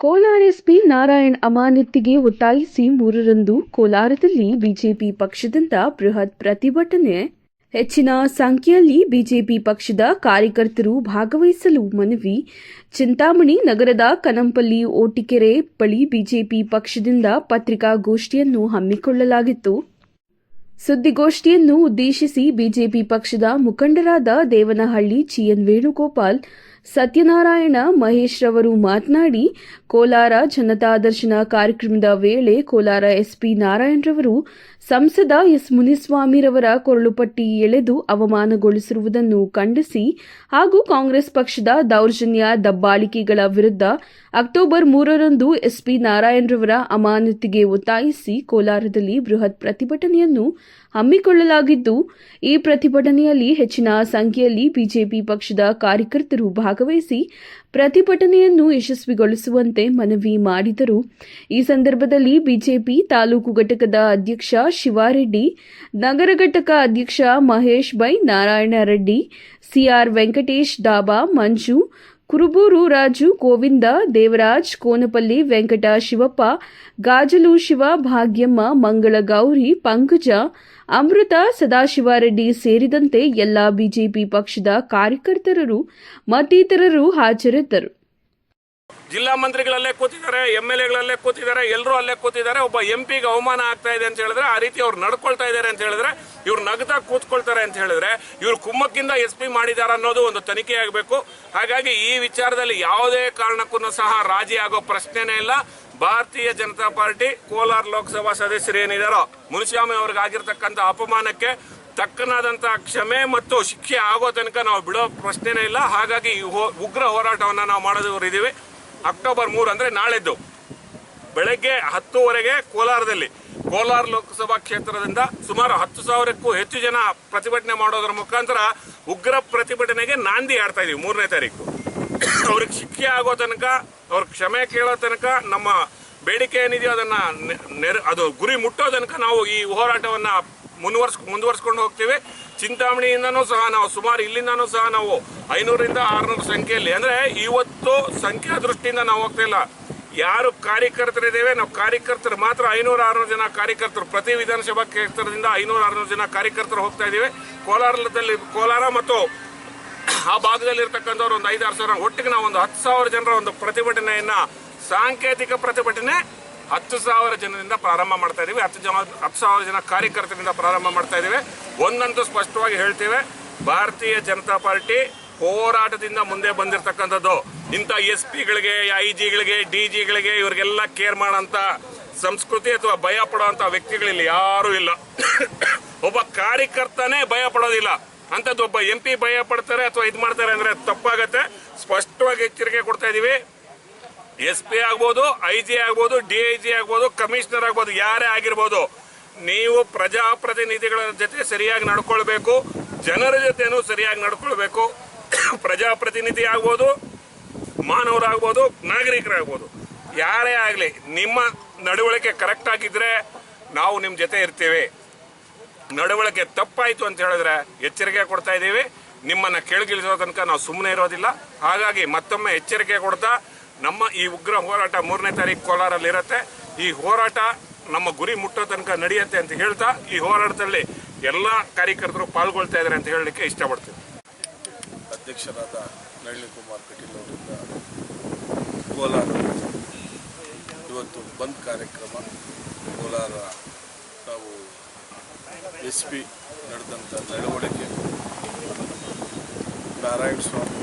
Kolar SP Narayan ಅಮಾನತಿಗೆ ಒತ್ತಾಯಿಸಿ ಮೂರರಂದು ಕೋಲಾರದಲ್ಲಿ ಬಿಜೆಪಿ ಪಕ್ಷದಿಂದ ಬೃಹತ್ ಪ್ರತಿಭಟನೆ. ಹೆಚ್ಚಿನ ಸಂಖ್ಯೆಯಲ್ಲಿ ಬಿಜೆಪಿ ಪಕ್ಷದ ಕಾರ್ಯಕರ್ತರು ಭಾಗವಹಿಸಲು ಮನವಿ. ಚಿಂತಾಮಣಿ ನಗರದ ಕನಂಪಲ್ಲಿ ಓಟಿಕೆರೆ ಬಳಿ ಬಿಜೆಪಿ ಪಕ್ಷದಿಂದ ಪತ್ರಿಕಾಗೋಷ್ಠಿಯನ್ನು ಹಮ್ಮಿಕೊಳ್ಳಲಾಗಿತ್ತು. ಸುದ್ದಿಗೋಷ್ಠಿಯನ್ನು ಉದ್ದೇಶಿಸಿ ಬಿಜೆಪಿ ಪಕ್ಷದ ಮುಖಂಡರಾದ ದೇವನಹಳ್ಳಿ ಜಿಎನ್ ವೇಣುಗೋಪಾಲ್ ಸತ್ಯನಾರಾಯಣ ಮಹೇಶ್ ರವರು ಮಾತನಾಡಿ, ಕೋಲಾರ ಜನತಾ ದರ್ಶನ ಕಾರ್ಯಕ್ರಮದ ವೇಳೆ ಕೋಲಾರ ಎಸ್ಪಿ ನಾರಾಯಣ್ ರವರು ಸಂಸದ ಎಸ್ ಮುನಿಸ್ವಾಮಿರವರ ಕೊರಳುಪಟ್ಟಿ ಎಳೆದು ಅವಮಾನಗೊಳಿಸಿರುವುದನ್ನು ಖಂಡಿಸಿ ಹಾಗೂ ಕಾಂಗ್ರೆಸ್ ಪಕ್ಷದ ದೌರ್ಜನ್ಯ ದಬ್ಬಾಳಿಕೆಗಳ ವಿರುದ್ಧ ಅಕ್ಟೋಬರ್ ಮೂರರಂದು ಎಸ್ಪಿ ನಾರಾಯಣ್ ರವರ ಅಮಾನತಿಗೆ ಒತ್ತಾಯಿಸಿ ಕೋಲಾರದಲ್ಲಿ ಬೃಹತ್ ಪ್ರತಿಭಟನೆಯನ್ನು ಹಮ್ಮಿಕೊಳ್ಳಲಾಗಿದ್ದು, ಈ ಪ್ರತಿಭಟನೆಯಲ್ಲಿ ಹೆಚ್ಚಿನ ಸಂಖ್ಯೆಯಲ್ಲಿ ಬಿಜೆಪಿ ಪಕ್ಷದ ಕಾರ್ಯಕರ್ತರು ಭಾಗವಹಿಸಿ ಪ್ರತಿಭಟನೆಯನ್ನು ಯಶಸ್ವಿಗೊಳಿಸುವಂತೆ ಮನವಿ ಮಾಡಿದರು. ಈ ಸಂದರ್ಭದಲ್ಲಿ ಬಿಜೆಪಿ ತಾಲೂಕು ಘಟಕದ ಅಧ್ಯಕ್ಷ ಶಿವಾರೆಡ್ಡಿ, ನಗರ ಘಟಕ ಅಧ್ಯಕ್ಷ ಮಹೇಶ್ ಬೈ ನಾರಾಯಣ ರೆಡ್ಡಿ ಸಿಆರ್ ವೆಂಕಟೇಶ್ ಡಾಬಾ ಮಂಜು ಕುರುಬೂರು ರಾಜು ಗೋವಿಂದ, ದೇವರಾಜ್ ಕೋನಪಲ್ಲಿ, ವೆಂಕಟ ಶಿವಪ್ಪ, ಗಾಜಲು ಶಿವ, ಭಾಗ್ಯಮ್ಮ, ಮಂಗಳ ಗೌರಿ, ಪಂಕಜ, ಅಮೃತ, ಸದಾಶಿವರೆಡ್ಡಿ ಸೇರಿದಂತೆ ಎಲ್ಲ ಬಿಜೆಪಿ ಪಕ್ಷದ ಕಾರ್ಯಕರ್ತರರು, ಮತ್ತಿತರರು ಹಾಜರಿದ್ದರು. ಜಿಲ್ಲಾ ಮಂತ್ರಿಗಳಲ್ಲೇ ಕೂತಿದ್ದಾರೆ ಎಂ ಎಲ್ ಎಗಳಲ್ಲೇ ಕೂತಿದ್ದಾರೆ ಎಲ್ಲರೂ ಅಲ್ಲೇ ಕೂತಿದ್ದಾರೆ. ಒಬ್ಬ ಎಂ ಪಿಗೆ ಅವಮಾನ ಆಗ್ತಾ ಇದೆ ಅಂತ ಹೇಳಿದ್ರೆ ಆ ರೀತಿ ಅವ್ರು ನಡ್ಕೊಳ್ತಾ ಇದ್ದಾರೆ ಅಂತ ಹೇಳಿದ್ರೆ ಇವ್ರು ನಗದ ಕೂತ್ಕೊಳ್ತಾರೆ ಅಂತ ಹೇಳಿದ್ರೆ ಇವ್ರು ಕುಮ್ಮಕ್ಕಿಂದ ಎಸ್ ಪಿ ಮಾಡಿದಾರ ಅನ್ನೋದು ಒಂದು ತನಿಖೆ ಆಗಬೇಕು. ಹಾಗಾಗಿ ಈ ವಿಚಾರದಲ್ಲಿ ಯಾವುದೇ ಕಾರಣಕ್ಕೂ ಸಹ ರಾಜಿ ಆಗೋ ಪ್ರಶ್ನೆನೇ ಇಲ್ಲ. ಭಾರತೀಯ ಜನತಾ ಪಾರ್ಟಿ ಕೋಲಾರ ಲೋಕಸಭಾ ಸದಸ್ಯರು ಏನಿದಾರೋ, ಮುನಿಸ್ವಾಮಿ ಅವ್ರಿಗೆ ಆಗಿರ್ತಕ್ಕಂಥ ಅಪಮಾನಕ್ಕೆ ತಕ್ಕನಾದಂತಹ ಕ್ಷಮೆ ಮತ್ತು ಶಿಕ್ಷೆ ಆಗೋ ತನಕ ನಾವು ಬಿಡೋ ಪ್ರಶ್ನೆನೇ ಇಲ್ಲ. ಹಾಗಾಗಿ ಈ ಉಗ್ರ ಹೋರಾಟವನ್ನ ನಾವು ಮಾಡೋದವರಿದ್ದೀವಿ ಅಕ್ಟೋಬರ್ ಮೂರು ಅಂದ್ರೆ ನಾಳೆದ್ದು. ಬೆಳಗ್ಗೆ ಹತ್ತುವರೆಗೆ ಕೋಲಾರದಲ್ಲಿ. ಕೋಲಾರ ಲೋಕಸಭಾ ಕ್ಷೇತ್ರದಿಂದ ಸುಮಾರು ಹತ್ತು ಸಾವಿರಕ್ಕೂ ಹೆಚ್ಚು ಜನ ಪ್ರತಿಭಟನೆ ಮಾಡೋದ್ರ ಮುಖಾಂತರ ಉಗ್ರ ಪ್ರತಿಭಟನೆಗೆ ನಾಂದಿ ಆಡ್ತಾ ಇದೀವಿ ಮೂರನೇ ತಾರೀಕು. ಅವ್ರಿಗೆ ಶಿಕ್ಷೆ ಆಗೋ ತನಕ, ಅವ್ರ ಕ್ಷಮೆ ಕೇಳೋ ತನಕ, ನಮ್ಮ ಬೇಡಿಕೆ ಏನಿದೆಯೋ ಅದನ್ನ ನೆರ- ಅದು ಗುರಿ ಮುಟ್ಟೋ ತನಕ ನಾವು ಈ ಹೋರಾಟವನ್ನ ಮುಂದುವರ್ಸ್ ಮುಂದುವರ್ಸ್ಕೊಂಡು ಹೋಗ್ತೀವಿ. ಚಿಂತಾಮಣಿಯಿಂದನೂ ಸಹ ನಾವು, ಸುಮಾರು ಇಲ್ಲಿಂದನೂ ಸಹ ನಾವು ಐನೂರಿಂದ ಆರ್ನೂರು ಸಂಖ್ಯೆಯಲ್ಲಿ. ಅಂದರೆ ಇವತ್ತು ಸಂಖ್ಯಾ ದೃಷ್ಟಿಯಿಂದ ನಾವು ಹೋಗ್ತಿಲ್ಲ ಯಾರು ಕಾರ್ಯಕರ್ತರಿದ್ದೇವೆ? ನಾವು ಕಾರ್ಯಕರ್ತರು ಮಾತ್ರ. ಐನೂರು ಆರ್ನೂರು ಜನ ಕಾರ್ಯಕರ್ತರು. ಪ್ರತಿ ವಿಧಾನಸಭಾ ಕ್ಷೇತ್ರದಿಂದ ಐನೂರು ಆರ್ನೂರು ಜನ ಕಾರ್ಯಕರ್ತರು ಹೋಗ್ತಾ ಇದ್ದೀವಿ. ಕೋಲಾರದಲ್ಲಿ, ಕೋಲಾರ ಮತ್ತು ಆ ಭಾಗದಲ್ಲಿ ಇರ್ತಕ್ಕಂಥವ್ರು ಒಂದು ಐದಾರು ಸಾವಿರ. ಒಟ್ಟಿಗೆ ನಾವು ಒಂದು ಹತ್ತು ಸಾವಿರ ಜನರ ಒಂದು ಪ್ರತಿಭಟನೆಯನ್ನು, ಸಾಂಕೇತಿಕ ಪ್ರತಿಭಟನೆ ಹತ್ತು ಸಾವಿರ ಜನರಿಂದ ಪ್ರಾರಂಭ ಮಾಡ್ತಾ ಇದ್ದೀವಿ ಹತ್ತು ಜನ, ಹತ್ತು ಸಾವಿರ ಜನ ಕಾರ್ಯಕರ್ತರಿಂದ ಪ್ರಾರಂಭ ಮಾಡ್ತಾ ಇದ್ದೀವಿ ಒಂದಂತೂ ಸ್ಪಷ್ಟವಾಗಿ ಹೇಳ್ತೇವೆ, ಭಾರತೀಯ ಜನತಾ ಪಾರ್ಟಿ ಹೋರಾಟದಿಂದ ಮುಂದೆ ಬಂದಿರತಕ್ಕಂಥದ್ದು. ಇಂಥ ಎಸ್ ಪಿಗಳಿಗೆ ಐ ಜಿಗಳಿಗೆ ಡಿ ಜಿಗಳಿಗೆ ಇವರಿಗೆಲ್ಲ ಕೇರ್ ಮಾಡೋಂಥ ಸಂಸ್ಕೃತಿ ಅಥವಾ ಭಯ ಪಡುವಂಥ ವ್ಯಕ್ತಿಗಳಿಲ್ಲ ಯಾರೂ ಇಲ್ಲ. ಒಬ್ಬ ಕಾರ್ಯಕರ್ತನೇ ಭಯ ಪಡೋದಿಲ್ಲ. ಅಂಥದ್ದು ಒಬ್ಬ ಎಂ ಪಿ ಭಯ ಪಡ್ತಾರೆ ಅಥವಾ ಇದು ಮಾಡ್ತಾರೆ ಅಂದರೆ ತಪ್ಪಾಗತ್ತೆ. ಸ್ಪಷ್ಟವಾಗಿ ಎಚ್ಚರಿಕೆ ಕೊಡ್ತಾ ಇದೀವಿ. ಎಸ್ ಪಿ ಆಗ್ಬೋದು, ಐ ಜಿ ಆಗ್ಬೋದು, ಡಿ ಐ ಜಿ ಆಗ್ಬೋದು, ಕಮಿಷನರ್ ಆಗ್ಬೋದು, ಯಾರೇ ಆಗಿರ್ಬೋದು, ನೀವು ಪ್ರಜಾಪ್ರತಿನಿಧಿಗಳ ಜೊತೆ ಸರಿಯಾಗಿ ನಡ್ಕೊಳ್ಬೇಕು, ಜನರ ಜೊತೆನೂ ಸರಿಯಾಗಿ ನಡ್ಕೊಳ್ಬೇಕು. ಪ್ರಜಾಪ್ರತಿನಿಧಿ ಆಗ್ಬೋದು ಮಾನವರಾಗ್ಬೋದು ನಾಗರಿಕರಾಗ್ಬೋದು. ಯಾರೇ ಆಗಲಿ, ನಿಮ್ಮ ನಡವಳಿಕೆ ಕರೆಕ್ಟ್ ಆಗಿದ್ರೆ ನಾವು ನಿಮ್ಮ ಜೊತೆ ಇರ್ತೇವೆ. ನಡವಳಿಕೆ ತಪ್ಪಾಯಿತು ಅಂತ ಹೇಳಿದ್ರೆ ಎಚ್ಚರಿಕೆ ಕೊಡ್ತಾ ಇದ್ದೀವಿ. ನಿಮ್ಮನ್ನ ಕೆಳಗಿಳಿಸೋ ತನಕ ನಾವು ಸುಮ್ಮನೆ ಇರೋದಿಲ್ಲ. ಹಾಗಾಗಿ ಮತ್ತೊಮ್ಮೆ ಎಚ್ಚರಿಕೆ ಕೊಡ್ತಾ ನಮ್ಮ ಈ ಉಗ್ರ ಹೋರಾಟ ಮೂರನೇ ತಾರೀಕು ಕೋಲಾರಲ್ಲಿ ಇರುತ್ತೆ. ಈ ಹೋರಾಟ ನಮ್ಮ ಗುರಿ ಮುಟ್ಟೋ ತನಕ ನಡೆಯುತ್ತೆ ಅಂತ ಹೇಳ್ತಾ, ಈ ಹೋರಾಟದಲ್ಲಿ ಎಲ್ಲ ಕಾರ್ಯಕರ್ತರು ಪಾಲ್ಗೊಳ್ತಾ ಇದ್ದಾರೆ ಅಂತ ಹೇಳಲಿಕ್ಕೆ ಇಷ್ಟಪಡ್ತೀನಿ. ಅಧ್ಯಕ್ಷರಾದ ನಳಿನಿ ಕುಮಾರ್ ಕಟೀಲ್ ಅವರಿಂದ ಕೋಲಾರ ಇವತ್ತು ಬಂದ್ ಕಾರ್ಯಕ್ರಮ. ಕೋಲಾರ ನಾವು ಎಸ್ ಪಿ ನಡೆದಂಥ ನಡವಳಿಕೆ. ನಾರಾಯಣ ಸ್ವಾಮಿ.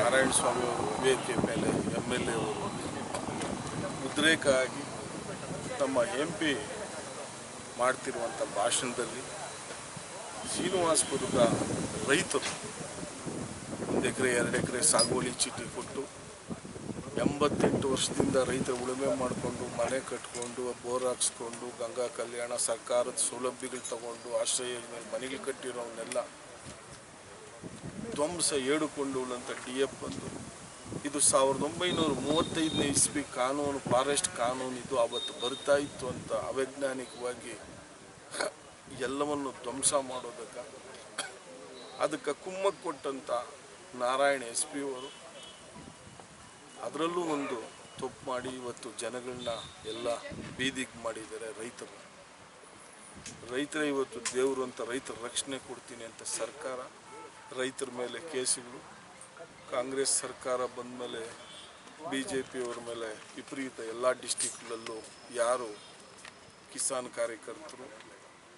ನಾರಾಯಣ ಸ್ವಾಮಿ ಅವರು ವೇದಿಕೆ ಮೇಲೆ ಎಂ ಎಲ್ ಎ ಅವರು ಉದ್ರೇಕ ಆಗಿ ತಮ್ಮ ಎಂ ಪಿ ಮಾಡ್ತಿರುವಂಥ ಭಾಷಣದಲ್ಲಿ ಶ್ರೀನಿವಾಸಪುರದ ರೈತರು ಒಂದು ಎಕರೆ, ಎರಡು ಎಕರೆ ಸಾಗುವಳಿ ಚೀಟಿ ಕೊಟ್ಟು ಎಂಬತ್ತೆಂಟು ವರ್ಷದಿಂದ ರೈತರು ಉಳುಮೆ ಮಾಡಿಕೊಂಡು, ಮನೆ ಕಟ್ಕೊಂಡು, ಬೋರ್ ಹಾಕ್ಸ್ಕೊಂಡು, ಗಂಗಾ ಕಲ್ಯಾಣ, ಸರ್ಕಾರದ ಸೌಲಭ್ಯಗಳು ತಗೊಂಡು, ಆಶ್ರಯ ಮನೆಗೆ ಮನೆಗಳು ಕಟ್ಟಿರೋವನ್ನೆಲ್ಲ ಧ್ವಂಸ ಏಡುಕೊಂಡು ಉಳ್ಳಂಥ ಡಿ ಎಫ್ ಬಂದು, ಇದು ಸಾವಿರದ ಒಂಬೈನೂರ ಮೂವತ್ತೈದನೇ ಇಸ್ವಿ ಕಾನೂನು, ಫಾರೆಸ್ಟ್ ಕಾನೂನು, ಇದು ಅವತ್ತು ಬರ್ತಾ ಇತ್ತು ಅಂತ ಅವೈಜ್ಞಾನಿಕವಾಗಿ ಎಲ್ಲವನ್ನು ಧ್ವಂಸ ಮಾಡೋದಕ್ಕೆ, ಅದಕ್ಕೆ ಕುಮ್ಮಕ್ಕೆ ಕೊಟ್ಟಂಥ ನಾರಾಯಣ ಎಸ್ ಪಿ ಅವರು, ಅದರಲ್ಲೂ ಒಂದು ತಪ್ಪು ಮಾಡಿ ಇವತ್ತು ಜನಗಳನ್ನ ಎಲ್ಲ ಬೀದಿಗೆ ಮಾಡಿದ್ದಾರೆ ರೈತರು. ರೈತರೇ ಇವತ್ತು ದೇವರು ಅಂತ ರೈತರ ರಕ್ಷಣೆ ಕೊಡ್ತೀನಿ ಅಂತ ಸರ್ಕಾರ ರೈತರ ಮೇಲೆ ಕೇಸುಗಳು, ಕಾಂಗ್ರೆಸ್ ಸರ್ಕಾರ ಬಂದ ಮೇಲೆ ಬಿ ಜೆ ಪಿಯವ್ರ ಮೇಲೆ ವಿಪರೀತ ಎಲ್ಲ ಡಿಸ್ಟಿಕ್ಗಳಲ್ಲೂ ಯಾರು ಕಿಸಾನ್ ಕಾರ್ಯಕರ್ತರು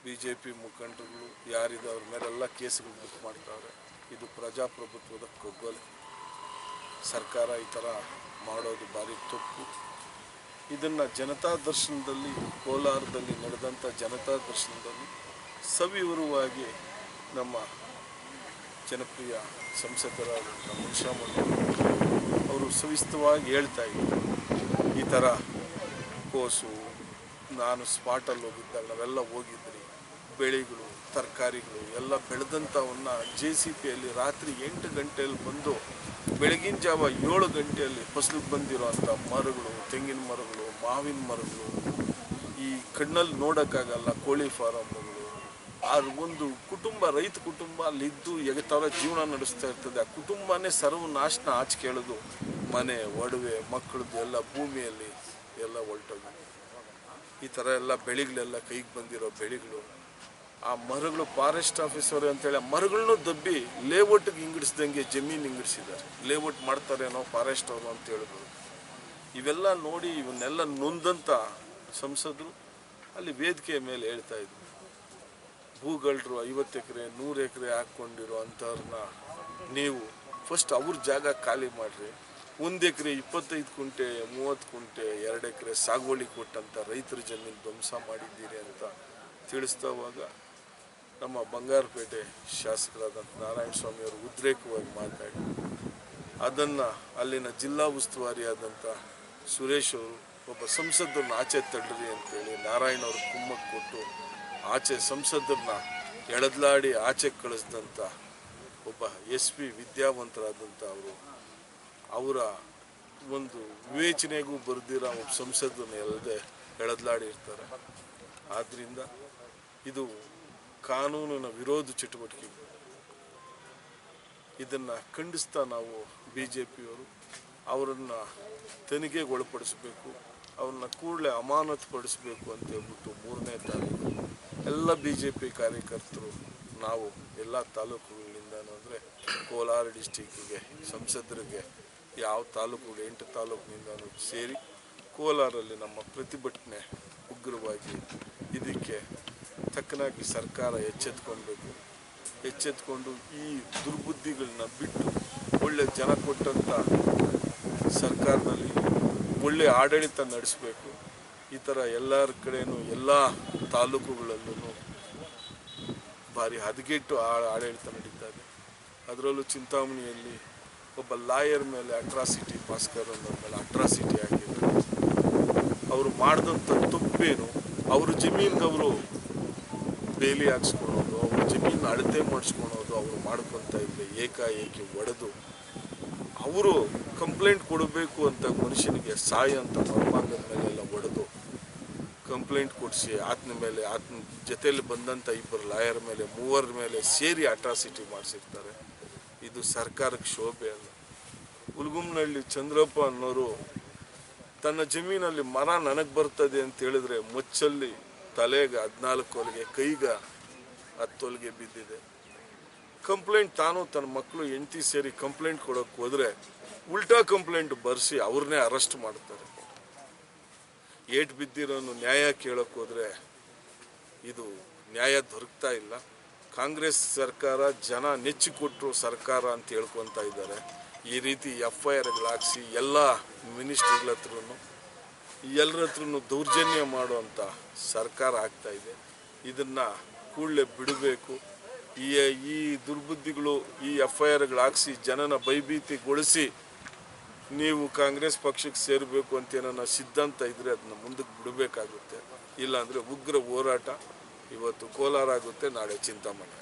ಬಿ ಜೆ ಪಿ ಮುಖಂಡರುಗಳು ಯಾರಿದೆ ಅವ್ರ ಮೇಲೆಲ್ಲ ಕೇಸುಗಳು ಬುಕ್ ಮಾಡ್ತಾರೆ. ಇದು ಪ್ರಜಾಪ್ರಭುತ್ವದ ಕೊಗ್ಗಲು. ಸರ್ಕಾರ ಈ ಥರ ಮಾಡೋದು ಭಾರಿ ತಪ್ಪು. ಇದನ್ನು ಜನತಾ ದರ್ಶನದಲ್ಲಿ, ಕೋಲಾರದಲ್ಲಿ ನಡೆದಂಥ ಜನತಾ ದರ್ಶನದಲ್ಲಿ ಸವಿವರವಾಗಿ ನಮ್ಮ ಜನಪ್ರಿಯ ಸಂಸದರಾದಂಥ ಮುನ್ಷಾಮಣ್ಣ ಅವರು ಸವಿಸ್ತವಾಗಿ ಹೇಳ್ತಾ ಇದ್ದರು ಈ ಥರ ಕೋಸು, ನಾನು ಸ್ಪಾಟಲ್ಲಿ ಹೋಗಿದ್ದಾಗ ನಾವೆಲ್ಲ ಹೋಗಿದ್ರಿ. ಬೆಳೆಗಳು, ತರಕಾರಿಗಳು ಎಲ್ಲ ಬೆಳೆದಂಥವನ್ನ ಜೆ ಸಿ ಪಿಯಲ್ಲಿ ರಾತ್ರಿ ಎಂಟು ಗಂಟೆಯಲ್ಲಿ ಬಂದು ಬೆಳಗಿನ ಜಾವ ಏಳು ಗಂಟೆಯಲ್ಲಿ ಫಸಲಿಗೆ ಬಂದಿರೋ ಅಂಥ ಮರಗಳು, ತೆಂಗಿನ ಮರಗಳು, ಮಾವಿನ ಮರಗಳು ಈ ಕಣ್ಣಲ್ಲಿ ನೋಡೋಕ್ಕಾಗಲ್ಲ ಕೋಳಿ ಫಾರಮ್ಗಳು ಆ ಒಂದು ಕುಟುಂಬ, ರೈತ ಕುಟುಂಬ ಅಲ್ಲಿದ್ದು ಎಗತಾರ ಜೀವನ ನಡೆಸ್ತಾ ಇರ್ತದೆ. ಆ ಕುಟುಂಬನೇ ಸರ್ವನಾಶನ ಆಚೆ ಕೇಳೋದು. ಮನೆ, ಒಡವೆ, ಮಕ್ಕಳದ್ದು ಎಲ್ಲ ಭೂಮಿಯಲ್ಲಿ ಎಲ್ಲ ಹೊಲ್ಟೋಗಿ ಈ ಥರ ಎಲ್ಲ ಬೆಳೆಗಳೆಲ್ಲ ಕೈಗೆ ಬಂದಿರೋ ಬೆಳೆಗಳು, ಆ ಮರಗಳು ಫಾರೆಸ್ಟ್ ಆಫೀಸರ್ ಅಂತೇಳಿ ಆ ಮರಗಳನ್ನೂ ದಬ್ಬಿ ಲೇಔಟ್ಗೆ ಹಿಂಗಡಿಸ್ದಂಗೆ ಜಮೀನು ಹಿಂಗಡಿಸಿದ್ದಾರೆ. ಲೇಔಟ್ ಮಾಡ್ತಾರೇನೋ ಫಾರೆಸ್ಟ್ ಅವರು ಅಂತ ಹೇಳಿದ್ರು ಇವೆಲ್ಲ ನೋಡಿ ಇವನ್ನೆಲ್ಲ ನೊಂದಂಥ ಸಂಸದರು ಅಲ್ಲಿ ವೇದಿಕೆಯ ಮೇಲೆ ಹೇಳ್ತಾ ಇದ್ರು. ಭೂಗಳರು ಐವತ್ತು ಎಕರೆ, ನೂರು ಎಕರೆ ಹಾಕ್ಕೊಂಡಿರೋ ಅಂಥವ್ರನ್ನ ನೀವು ಫಸ್ಟ್ ಅವ್ರ ಜಾಗ ಖಾಲಿ ಮಾಡಿರಿ. ಒಂದು ಎಕರೆ ಇಪ್ಪತ್ತೈದು ಕುಂಟೆ, ಮೂವತ್ತು ಕುಂಟೆ, ಎರಡು ಎಕರೆ ಸಾಗುವಳಿ ಕೊಟ್ಟಂಥ ರೈತರ ಜಮೀನು ಧ್ವಂಸ ಮಾಡಿದ್ದೀರಿ ಅಂತ ತಿಳಿಸ್ತಾವಾಗ ನಮ್ಮ ಬಂಗಾರಪೇಟೆ ಶಾಸಕರಾದಂಥ ನಾರಾಯಣ ಸ್ವಾಮಿ ಅವರು ಉದ್ರೇಕವಾಗಿ ಮಾತಾಡಿ. ಅದನ್ನು ಅಲ್ಲಿನ ಜಿಲ್ಲಾ ಉಸ್ತುವಾರಿ ಆದಂಥ ಸುರೇಶ್ ಅವರು ಒಬ್ಬ ಸಂಸದರನ್ನ ಆಚೆ ತಳ್ಳ್ರಿ ಅಂತೇಳಿ ನಾರಾಯಣ ಅವರು ಕುಮ್ಮಕ್ಕೆ ಕೊಟ್ಟು ಆಚೆ ಸಂಸದರನ್ನ ಎಳದ್ಲಾಡಿ ಆಚೆ ಕಳಿಸಿದಂಥ ಒಬ್ಬ ಎಸ್ ಪಿ ವಿದ್ಯಾವಂತರಾದಂಥ ಅವರು, ಅವರ ಒಂದು ವಿವೇಚನೆಗೂ ಬರೆದಿರೋ ಒಬ್ಬ ಸಂಸದನ್ನು ಎಳೆದ್ಲಾಡಿ ಇರ್ತಾರೆ. ಆದ್ದರಿಂದ ಇದು ಕಾನೂನಿನ ವಿರೋಧ ಚಟುವಟಿಕೆ. ಇದನ್ನು ಖಂಡಿಸ್ತಾ ನಾವು ಬಿ ಜೆ ಪಿಯವರು ಅವರನ್ನು ತನಿಖೆಗೊಳಪಡಿಸಬೇಕು, ಅವ್ರನ್ನ ಕೂಡಲೇ ಅಮಾನತುಪಡಿಸಬೇಕು ಅಂತ ಹೇಳ್ಬಿಟ್ಟು ಮೂರನೇ ತಾರೀಕು ಎಲ್ಲ ಬಿ ಜೆ ಪಿ ಕಾರ್ಯಕರ್ತರು, ನಾವು ಎಲ್ಲ ತಾಲೂಕುಗಳಿಂದ ಅಂದರೆ ಕೋಲಾರ ಡಿಸ್ಟಿಕ್ಕಿಗೆ, ಸಂಸದರಿಗೆ, ಯಾವ ತಾಲೂಕುಗಳು ಎಂಟು ತಾಲೂಕಿನಿಂದ ಸೇರಿ ಕೋಲಾರಲ್ಲಿ ನಮ್ಮ ಪ್ರತಿಭಟನೆ ಉಗ್ರವಾಗಿ ಇದಕ್ಕೆ ತಕ್ಕನಾಗಿ ಸರ್ಕಾರ ಎಚ್ಚೆತ್ಕೊಳ್ಬೇಕು. ಎಚ್ಚೆತ್ಕೊಂಡು ಈ ದುರ್ಬುದ್ಧಿಗಳನ್ನ ಬಿಟ್ಟು ಒಳ್ಳೆ ಜನ ಕೊಟ್ಟಂಥ ಸರ್ಕಾರದಲ್ಲಿ ಒಳ್ಳೆ ಆಡಳಿತ ನಡೆಸಬೇಕು. ಈ ಥರ ಎಲ್ಲರ ಕಡೆಯೂ ಎಲ್ಲ ತಾಲೂಕುಗಳಲ್ಲೂ ಭಾರಿ ಹದಗೆಟ್ಟು ಆಡಳಿತ ನಡೀತಾ ಇದೆ. ಅದರಲ್ಲೂ ಚಿಂತಾಮಣಿಯಲ್ಲಿ ಒಬ್ಬ ಲಾಯರ್ ಮೇಲೆ ಅಟ್ರಾಸಿಟಿ ಭಾಸ್ಕರ್ ಅನ್ನೋರ ಮೇಲೆ ಅಟ್ರಾಸಿಟಿ ಆಗಿದೆ. ಅವರು ಮಾಡಿದಂಥ ತಪ್ಪೇನು, ಅವ್ರ ಜಮೀನ್ಗೆ ಅವರು ಬೇಲಿ ಹಾಕ್ಸ್ಕೊಳೋದು, ಅವ್ರ ಜಮೀನು ಅಳತೆ ಮಾಡಿಸ್ಕೊಳೋದು, ಅವರು ಮಾಡ್ಕೊತಾ ಇದ್ರೆ ಏಕಾಏಕಿ ಒಡೆದು ಅವರು ಕಂಪ್ಲೇಂಟ್ ಕೊಡಬೇಕು ಅಂತ ಮನುಷ್ಯನಿಗೆ ಸಾಯ ಅಂತ ಮರ್ಮಾಂಗದ ಮೇಲೆಲ್ಲ ಒಡೆದು ಕಂಪ್ಲೇಂಟ್ ಕೊಡಿಸಿ ಆತನ ಮೇಲೆ, ಆತನ ಜೊತೆಯಲ್ಲಿ ಬಂದಂಥ ಇಬ್ಬರು ಲಾಯರ್ ಮೇಲೆ, ಮೂವರ ಮೇಲೆ ಸೇರಿ ಅಟ್ರಾಸಿಟಿ ಮಾಡಿಸಿರ್ತಾರೆ. ಇದು ಸರ್ಕಾರಕ್ಕೆ ಶೋಭೆ ಅಲ್ಲ. ಹುಲ್ಗುಮ್ನಹಳ್ಳಿ ಚಂದ್ರಪ್ಪ ಅನ್ನೋರು ತನ್ನ ಜಮೀನಲ್ಲಿ ಮರ ನನಗೆ ಬರ್ತದೆ ಅಂತ ಹೇಳಿದ್ರೆ ಮುಚ್ಚಲ್ಲಿ ತಲೆಗೆ ಹದಿನಾಲ್ಕು ಹೊಲಿಗೆ, ಕೈಗೆ ಹತ್ತೊಲಿಗೆ ಬಿದ್ದಿದೆ. ಕಂಪ್ಲೇಂಟ್ ತಾನು ತನ್ನ ಮಕ್ಕಳು ಹೆಂಡತಿ ಸೇರಿ ಕಂಪ್ಲೇಂಟ್ ಕೊಡೋಕೆ ಹೋದರೆ ಉಲ್ಟಾ ಕಂಪ್ಲೇಂಟ್ ಬರೆಸಿ ಅವ್ರನ್ನೇ ಅರೆಸ್ಟ್ ಮಾಡ್ತಾರೆ. ಏಟ್ ಬಿದ್ದಿರೋನು ನ್ಯಾಯ ಕೇಳೋಕ್ಕೆ ಹೋದರೆ ಇದು ನ್ಯಾಯ ದೊರಕ್ತಾ ಇಲ್ಲ. ಕಾಂಗ್ರೆಸ್ ಸರ್ಕಾರ ಜನ ನೆಚ್ಚಿಕೊಟ್ರು ಸರ್ಕಾರ ಅಂತ ಹೇಳ್ಕೊತಾ ಇದ್ದಾರೆ. ಈ ರೀತಿ ಎಫ್ ಐ ಆರ್ಗಳಾಗಿಸಿ ಎಲ್ಲ ಮಿನಿಸ್ಟ್ರಿಗಳ ಹತ್ರನು, ಎಲ್ಲರ ಹತ್ರನು ದೌರ್ಜನ್ಯ ಮಾಡುವಂಥ ಸರ್ಕಾರ ಆಗ್ತಾ ಇದೆ. ಇದನ್ನು ಕೂಡಲೇ ಬಿಡಬೇಕು. ಈ ಈ ದುರ್ಬುದ್ಧಿಗಳು ಈ ಎಫ್ ಐ ಆರ್ಗಳಾಗಿಸಿ ಜನನ ಭಯಭೀತಿಗೊಳಿಸಿ ನೀವು ಕಾಂಗ್ರೆಸ್ ಪಕ್ಷಕ್ಕೆ ಸೇರಬೇಕು ಅಂತ ಏನನ್ನ ಸಿದ್ಧಾಂತ ಇದ್ರೆ ಅದನ್ನ ಮುಂದಕ್ಕೆ ಬಿಡಬೇಕಾಗುತ್ತೆ. ಇಲ್ಲಾಂದರೆ ಉಗ್ರ ಹೋರಾಟ ಇವತ್ತು ಕೋಲಾರ ಆಗುತ್ತೆ, ನಾಳೆ ಚಿಂತಾಮಣಿ.